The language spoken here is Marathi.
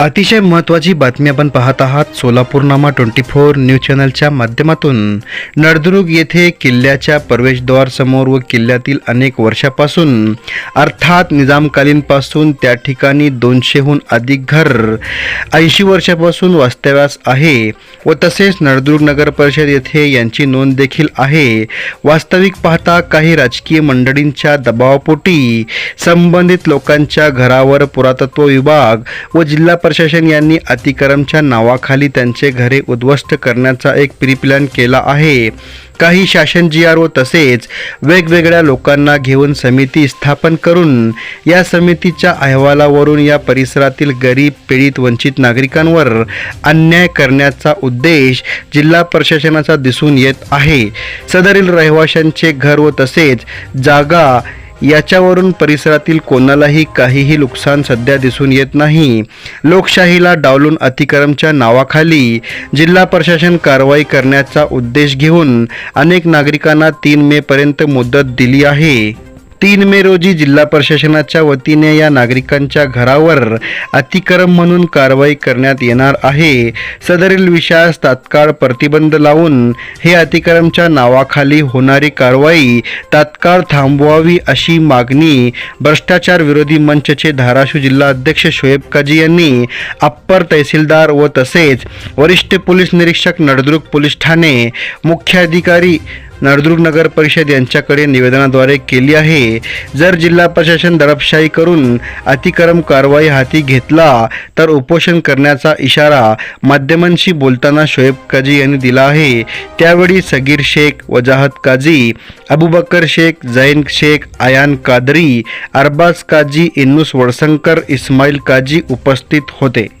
अतिशय महत्त्वाची बातमी आपण पाहत आहात सोलापूरनामा ट्वेंटी फोर न्यूज चॅनलच्या माध्यमातून. नळदुर्ग येथे किल्ल्याच्या प्रवेशद्वारसमोर व किल्ल्यातील अनेक वर्षापासून अर्थात निजामकालीनपासून त्या ठिकाणी दोनशेहून अधिक घर ऐंशी वर्षापासून वास्तव्यास आहे व तसेच नळदुर्ग नगर परिषद येथे यांची नोंद देखील आहे. वास्तविक पाहता काही राजकीय मंडळींच्या दबावापोटी संबंधित लोकांच्या घरावर पुरातत्व विभाग व जिल्हा प्रशासन यांनी अतिक्रमच्या नावाखाली त्यांचे घरे उद्ध्वस्त करण्याचा एक प्रीप्लॅन केला आहे. काही शासन जी आर ओ तसेच वेगवेगळ्या लोकांना घेऊन समिती स्थापन करून या समितीच्या अहवालावरून या परिसरातील गरीब पीडित वंचित नागरिकांवर अन्याय करण्याचा उद्देश जिल्हा प्रशासनाचा दिसून येत आहे. सदरील रहिवाशांचे घर व तसेच जागा याच्यावरून परिसरातील कोणालाही काहीही नुकसान सध्या दिसून येत नाही. लोकशाहीला डावलून अतिक्रमच्या नावाखाली जिल्हा प्रशासन कारवाई करण्याचा उद्देश घेऊन अनेक नागरिकांना तीन मेपर्यंत मुदत दिली आहे. तीन मे रोजी जिल्हा प्रशासनाच्या वतीने या नागरिकांच्या घरावर अतिक्रम म्हणून कारवाई करण्यात येणार आहे. सदरील विषयास तात्काळ प्रतिबंध लावून हे अतिक्रमच्या नावाखाली होणारी कारवाई तात्काळ थांबवावी अशी मागणी भ्रष्टाचार विरोधी मंचचे धाराशिव जिल्हा अध्यक्ष शोएब काजी यांनी अप्पर तहसीलदार व तसेच वरिष्ठ पोलीस निरीक्षक नळदुर्ग पोलीस ठाणे मुख्याधिकारी नळदुर्ग नगर परिषद यांच्याकडे निवेदनाद्वारे केली आहे. जर जिल्हा प्रशासन दडपशाही करून अतिक्रम कारवाई हाती घेतला तर उपोषण करण्याचा इशारा माध्यमांशी बोलताना शोएब काजी यांनी दिला आहे. त्यावेळी सगीर शेख वजाहत काजी अबुबकर शेख जैन शेख आयान कादरी अरबाज काजी इन्नुस वडसंकर इस्माईल काजी उपस्थित होते.